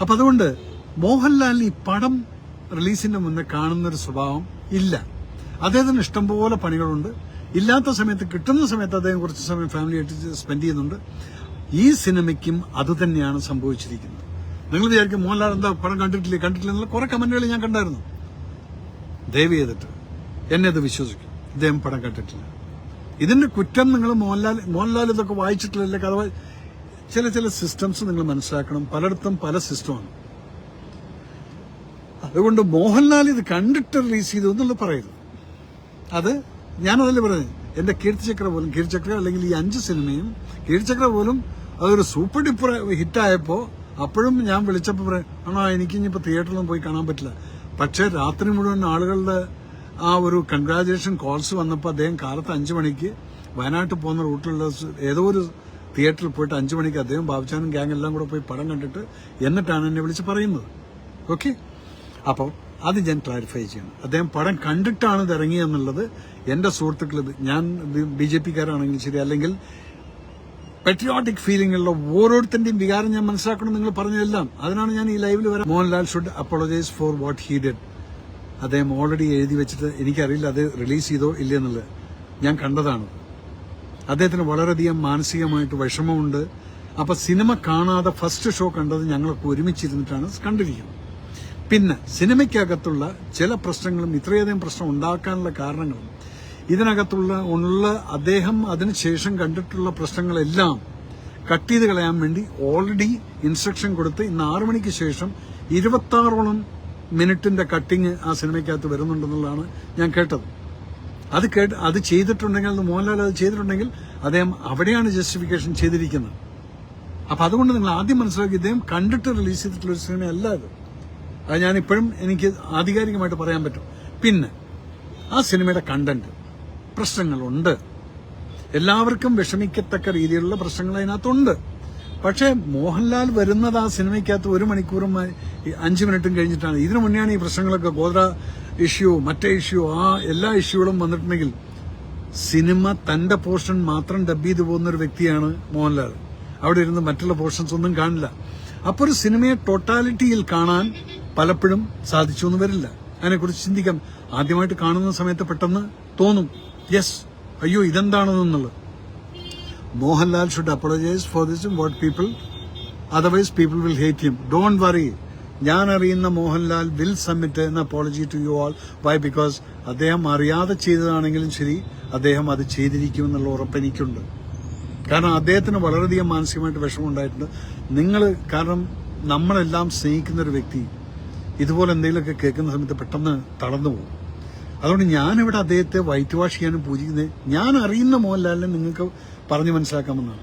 അപ്പൊ അതുകൊണ്ട് മോഹൻലാൽ ഈ പടം റിലീസിന്റെ മുന്നേ കാണുന്നൊരു സ്വഭാവം ഇല്ല. അദ്ദേഹത്തിന് ഇഷ്ടംപോലെ പണികളുണ്ട്. ഇല്ലാത്ത സമയത്ത് കിട്ടുന്ന സമയത്ത് അദ്ദേഹം കുറച്ച് സമയം ഫാമിലിയായിട്ട് സ്പെൻഡ് ചെയ്യുന്നുണ്ട്. ഈ സിനിമയ്ക്കും അതുതന്നെയാണ് സംഭവിച്ചിരിക്കുന്നത്. നിങ്ങൾ വിചാരിക്കും മോഹൻലാൽ എന്താ പടം കണ്ടിട്ടില്ലേ കണ്ടിട്ടില്ല കുറെ കമന്റുകൾ ഞാൻ കണ്ടായിരുന്നു. ദയവ് ചെയ്തിട്ട് എന്നെ അത് വിശ്വസിക്കും. ഇദ്ദേഹം പടം കണ്ടിട്ടില്ല. ഇതിന്റെ കുറ്റം നിങ്ങൾ മോഹൻലാൽ മോഹൻലാൽ ഇതൊക്കെ വായിച്ചിട്ടില്ലല്ലേ കഥ ചില ചില സിസ്റ്റംസ് നിങ്ങൾ മനസ്സിലാക്കണം. പലയിടത്തും പല സിസ്റ്റമാണ് അതുകൊണ്ട് മോഹൻലാൽ ഇത് കണ്ടിട്ട് റിലീസ് ചെയ്തു എന്നുള്ളത് പറയുന്നു അത് ഞാനതല്ലേ പറഞ്ഞത്? എന്റെ കീർത്തിചക്ര പോലും കീർത്തിചക്ര അല്ലെങ്കിൽ ഈ അഞ്ച് സിനിമയും കീർത്തിചക്ര പോലും അതൊരു സൂപ്പർ ഡിപ്പർ ഹിറ്റായപ്പോ അപ്പോഴും ഞാൻ വിളിച്ചപ്പോൾ പറയും ആണോ എനിക്ക് ഇനിയിപ്പോൾ തിയേറ്ററിലൊന്നും പോയി കാണാൻ പറ്റില്ല. പക്ഷേ രാത്രി മുഴുവൻ ആളുകളുടെ ആ ഒരു കൺഗ്രാജുലേഷൻ കോൾസ് വന്നപ്പോൾ അദ്ദേഹം കാലത്ത് അഞ്ചു മണിക്ക് വയനാട്ടിൽ പോകുന്ന റൂട്ടിലുള്ള ഏതോ ഒരു തിയേറ്ററിൽ പോയിട്ട് അഞ്ചു മണിക്ക് അദ്ദേഹം ബാബുചാനും ഗ്യാങ് എല്ലാം കൂടെ പോയി പടം കണ്ടിട്ട് എന്നിട്ടാണ് എന്നെ വിളിച്ച് പറയുന്നത്. ഓക്കെ? അപ്പോൾ അത് ഞാൻ ക്ലാരിഫൈ ചെയ്യണം. അദ്ദേഹം പടം കണ്ടിട്ടാണ് ഇത് ഇറങ്ങിയെന്നുള്ളത് എന്റെ സുഹൃത്തുക്കൾ ഞാൻ ബി ജെ പിക്കാരാണെങ്കിലും ശരി അല്ലെങ്കിൽ പെട്രിയോട്ടിക് ഫീലിംഗ് ഉള്ള ഓരോരുത്തന്റെയും വികാരം ഞാൻ മനസ്സിലാക്കണം നിങ്ങൾ പറഞ്ഞതെല്ലാം. അതിനാണ് ഞാൻ ഈ ലൈവിൽ വരാം Mohanlal should apologise for what he did അദ്ദേഹം ഓൾറെഡി എഴുതി വെച്ചിട്ട് എനിക്കറിയില്ല അത് റിലീസ് ചെയ്തോ ഇല്ലെന്നുള്ളത് ഞാൻ കണ്ടതാണ്. അദ്ദേഹത്തിന് വളരെയധികം മാനസികമായിട്ട് വിഷമമുണ്ട്. അപ്പൊ സിനിമ കാണാതെ ഫസ്റ്റ് ഷോ കണ്ടത് ഞങ്ങളൊക്കെ ഒരുമിച്ചിരുന്നിട്ടാണ് കണ്ടിരിക്കുന്നത്. പിന്നെ സിനിമയ്ക്കകത്തുള്ള ചില പ്രശ്നങ്ങളും ഇത്രയധികം പ്രശ്നം ഉണ്ടാക്കാനുള്ള കാരണങ്ങളും ഇതിനകത്തുള്ള ഉള്ള അദ്ദേഹം അതിനുശേഷം കണ്ടിട്ടുള്ള പ്രശ്നങ്ങളെല്ലാം കട്ട് ചെയ്ത് കളയാൻ വേണ്ടി ഓൾറെഡി ഇൻസ്ട്രക്ഷൻ കൊടുത്ത് ഇന്ന് ആറു മണിക്ക് ശേഷം ഇരുപത്തി ആറോളം മിനിറ്റിന്റെ കട്ടിങ് ആ സിനിമയ്ക്കകത്ത് വരുന്നുണ്ടെന്നുള്ളതാണ് ഞാൻ കേട്ടത്. അത് കേട്ട് അത് ചെയ്തിട്ടുണ്ടെങ്കിൽ അത് മോഹൻലാൽ അത് ചെയ്തിട്ടുണ്ടെങ്കിൽ അദ്ദേഹം അവിടെയാണ് ജസ്റ്റിഫിക്കേഷൻ ചെയ്തിരിക്കുന്നത്. അപ്പൊ അതുകൊണ്ട് നിങ്ങൾ ആദ്യം മനസ്സിലാക്കി ഇദ്ദേഹം കണ്ടിട്ട് റിലീസ് ചെയ്തിട്ടുള്ള ഒരു സിനിമയല്ല അത്. അത് ഞാൻ ഇപ്പോഴും എനിക്ക് ആധികാരികമായിട്ട് പറയാൻ പറ്റും. പിന്നെ ആ സിനിമയുടെ കണ്ടന്റ് പ്രശ്നങ്ങളുണ്ട്. എല്ലാവർക്കും വിഷമിക്കത്തക്ക രീതിയിലുള്ള പ്രശ്നങ്ങൾ അതിനകത്തുണ്ട്. പക്ഷേ മോഹൻലാൽ വരുന്നത് ആ സിനിമയ്ക്കകത്ത് ഒരു മണിക്കൂറും അഞ്ച് മിനിറ്റും കഴിഞ്ഞിട്ടാണ്. ഇതിനു മുന്നെയാണ് ഈ പ്രശ്നങ്ങളൊക്കെ ഗോദ്ര ഇഷ്യൂ മറ്റേ ഇഷ്യൂ ആ എല്ലാ ഇഷ്യൂകളും വന്നിട്ടുണ്ടെങ്കിൽ സിനിമ തന്റെ പോർഷൻ മാത്രം ഡബ് ചെയ്തു പോകുന്ന ഒരു വ്യക്തിയാണ് മോഹൻലാൽ. അവിടെ ഇരുന്ന് മറ്റുള്ള പോർഷൻസ് ഒന്നും കാണില്ല. അപ്പൊ ഒരു സിനിമയെ ടോട്ടാലിറ്റിയിൽ കാണാൻ പലപ്പോഴും സാധിച്ചു എന്ന് വരില്ല. അതിനെക്കുറിച്ച് ചിന്തിക്കാം. ആദ്യമായിട്ട് കാണുന്ന സമയത്ത് പെട്ടെന്ന് തോന്നും യെസ് അയ്യോ ഇതെന്താണെന്നുള്ളത്. Mohanlal should apologise for this what people otherwise people will hate him don't worry ഞാൻ അറിയുന്ന Mohanlal will submit an apology to you all why because അദ്ദേഹം അറിയാതെ ചെയ്തതാണെങ്കിലും ശരി അദ്ദേഹം അത് ചെയ്തിരിക്കുമെന്നുള്ള ഉറപ്പ് എനിക്കുണ്ട്. കാരണം അദ്ദേഹത്തിന് വളരെയധികം മാനസികമായിട്ട് വിഷമമുണ്ടായിട്ടുണ്ട് നിങ്ങൾ കാരണം നമ്മളെല്ലാം സ്നേഹിക്കുന്ന ഒരു വ്യക്തി ഇതുപോലെ എന്തെങ്കിലുമൊക്കെ കേൾക്കുന്ന സമയത്ത് പെട്ടെന്ന് തളർന്നു പോകും. അതുകൊണ്ട് ഞാനിവിടെ അദ്ദേഹത്തെ വൈറ്റ് വാഷ് ചെയ്യാനും പൂജിക്കുന്നത് ഞാൻ അറിയുന്ന മോഹൻലാലിനെ നിങ്ങൾക്ക് പറഞ്ഞു മനസ്സിലാക്കാമെന്നാണ്.